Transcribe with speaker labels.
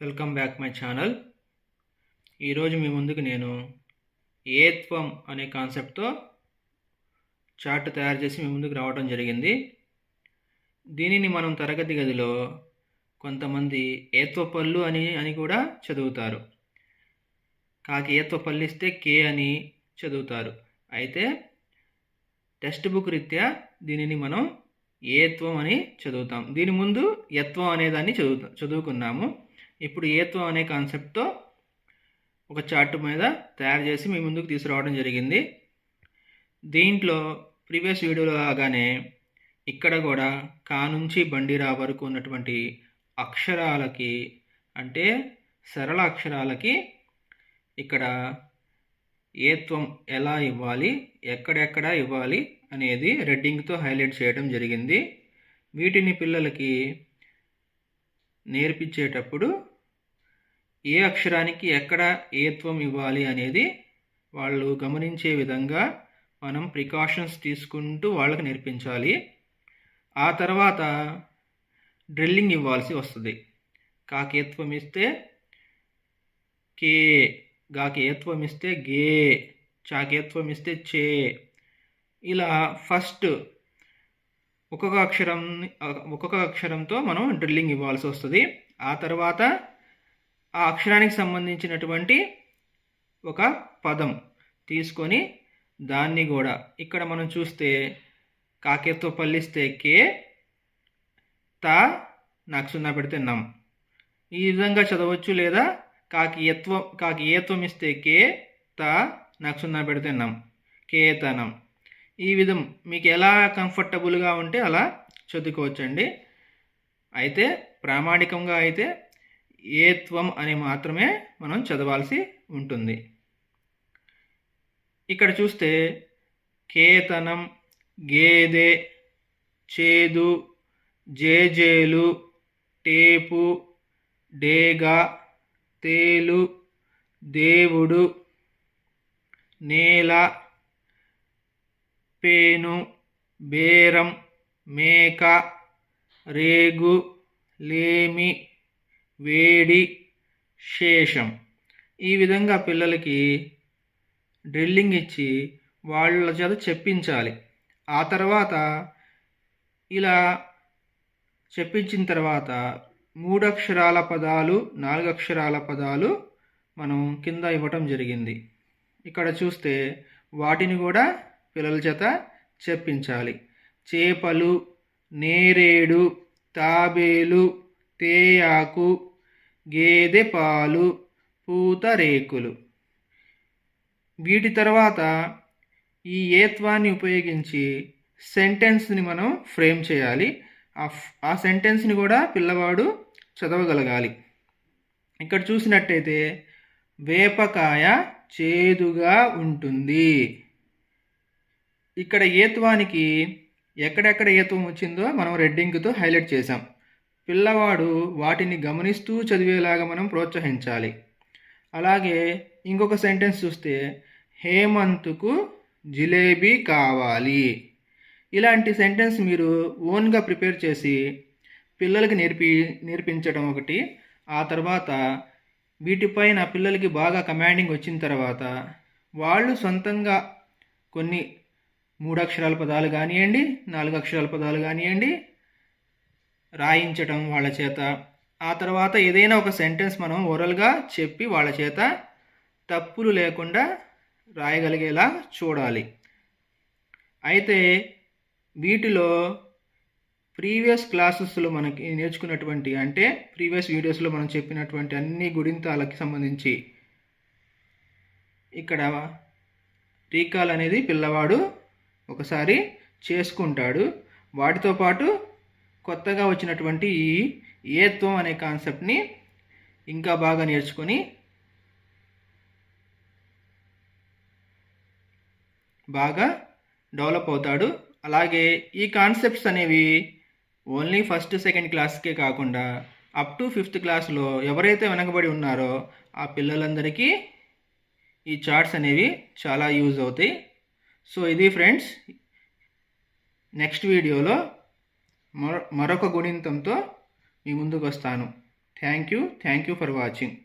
Speaker 1: Welcome back my channel. ఈరోజు మీ ముందుకు నేను ఏత్వం అనే కాన్సెప్ట్తో చార్ట్ తయారు చేసి మీ ముందుకు రావడం జరిగింది. దీనిని మనం తరగతి గదిలో కొంతమంది ఏత్వ పళ్ళు అని అని కూడా చదువుతారు. కాకి ఏత్వ పళ్ళు ఇస్తే కే అని చదువుతారు. అయితే టెక్స్ట్ బుక్ రీత్యా దీనిని మనం ఏత్వం అని చదువుతాం. దీని ముందు యత్వం అనేదాన్ని చదువు చదువుకున్నాము. ఇప్పుడు ఏత్వం అనే కాన్సెప్ట్తో ఒక చార్ట్ మీద తయారు చేసి మీ ముందుకు తీసుకురావడం జరిగింది. దీంట్లో ప్రీవియస్ వీడియోలో లాగానే ఇక్కడ కూడా కా నుంచి బండిరా వరకు ఉన్నటువంటి అక్షరాలకి అంటే సరళ అక్షరాలకి ఇక్కడ ఏత్వం ఎలా ఇవ్వాలి ఎక్కడెక్కడ ఇవ్వాలి అనేది రెడ్డింగ్తో హైలైట్ చేయడం జరిగింది. వీటిని పిల్లలకి నేర్పించేటప్పుడు ఏ అక్షరానికి ఎక్కడ ఏత్వం ఇవ్వాలి అనేది వాళ్ళు గమనించే విధంగా మనం ప్రికాషన్స్ తీసుకుంటూ వాళ్ళకి నేర్పించాలి. ఆ తర్వాత డ్రిల్లింగ్ ఇవ్వాల్సి వస్తుంది. కాకేత్వం ఇస్తే కే గాకేత్వం ఇస్తే గే చాకేత్వం ఇస్తే చే. ఇలా ఫస్ట్ ఒక్కొక్క అక్షరం ఒక్కొక్క అక్షరంతో మనం డ్రిల్లింగ్ ఇవ్వాల్సి వస్తుంది. ఆ తర్వాత ఆ అక్షరానికి సంబంధించినటువంటి ఒక పదం తీసుకొని దాన్ని కూడా ఇక్కడ మనం చూస్తే కాకేతో పల్లిస్తే కే తా నాకు సున్నా పెడితే నమ్ ఈ విధంగా చదవచ్చు లేదా? కాకి ఎత్వం కాకి ఏత్వం ఇస్తే కే తా నాకు సున్నా పెడితే నమ్ కేతనం. ఈ విధం మీకు ఎలా కంఫర్టబుల్గా ఉంటే అలా చదువుకోవచ్చండి. అయితే ప్రామాణికంగా అయితే ఏత్వం అని మాత్రమే మనం చదవాల్సి ఉంటుంది. ఇక్కడ చూస్తే కేతనం గేదె చేదు జేజేలు టేపు డేగా తేలు దేవుడు నేల పేను బేరం మేక రేగు లేమి వేడి శేషం. ఈ విధంగా పిల్లలకి డ్రిల్లింగ్ ఇచ్చి వాళ్ళ చేత చెప్పించాలి. ఆ తర్వాత ఇలా చెప్పించిన తర్వాత మూడు అక్షరాల పదాలు నాలుగు అక్షరాల పదాలు మనం కింద ఇవ్వటం జరిగింది. ఇక్కడ చూస్తే వాటిని కూడా పిల్లల చేత చెప్పించాలి. చేపలు నేరేడు తాబేలు తేయాకు గేదె పాలు పూతరేకులు. వీటి తర్వాత ఈ ఏత్వాన్ని ఉపయోగించి సెంటెన్స్ని మనం ఫ్రేమ్ చేయాలి. ఆ సెంటెన్స్ని కూడా పిల్లవాడు చదవగలగాలి. ఇక్కడ చూసినట్టయితే వేపకాయ చేదుగా ఉంటుంది. ఇక్కడ ఏత్వానికి ఎక్కడెక్కడ ఏత్వం వచ్చిందో మనం రెడ్డింగ్తో హైలైట్ చేసాం పిల్లవాడు వాటిని గమనిస్తూ చదివేలాగా మనం ప్రోత్సహించాలి. అలాగే ఇంకొక సెంటెన్స్ చూస్తే హేమంత్కు జిలేబీ కావాలి. ఇలాంటి సెంటెన్స్ మీరు ఓన్గా ప్రిపేర్ చేసి పిల్లలకి నేర్పి నేర్పించడం ఒకటి. ఆ తర్వాత వీటిపైన పిల్లలకి బాగా కమాండింగ్ వచ్చిన తర్వాత వాళ్ళు సొంతంగా కొన్ని మూడు అక్షరాల పదాలు కానివ్వండి నాలుగు అక్షరాల పదాలు కానివ్వండి రాయించటం వాళ్ళ చేత. ఆ తర్వాత ఏదైనా ఒక సెంటెన్స్ మనం ఓరల్గా చెప్పి వాళ్ళ చేత తప్పులు లేకుండా రాయగలిగేలా చూడాలి. అయితే వీటిలో ప్రీవియస్ క్లాసెస్లో మనకి నేర్చుకున్నటువంటి అంటే ప్రీవియస్ వీడియోస్లో మనం చెప్పినటువంటి అన్ని గుడింతాలకి సంబంధించి ఇక్కడ టీకాలు అనేది పిల్లవాడు ఒకసారి చేసుకుంటాడు. వాటితో పాటు కొత్తగా వచ్చినటువంటి ఈ ఏత్వం అనే కాన్సెప్ట్ని ఇంకా బాగా నేర్చుకొని బాగా డెవలప్ అవుతాడు. అలాగే ఈ కాన్సెప్ట్స్ అనేవి ఓన్లీ ఫస్ట్ సెకండ్ క్లాస్కే కాకుండా అప్ టు ఫిఫ్త్ క్లాస్లో ఎవరైతే వెనకబడి ఉన్నారో ఆ పిల్లలందరికీ ఈ చార్ట్స్ అనేవి చాలా యూజ్ అవుతాయి. సో ఇది ఫ్రెండ్స్ నెక్స్ట్ వీడియోలో మరొక గుణింతంతో మీ ముందుకు వస్తాను thank you. Thank you for watching.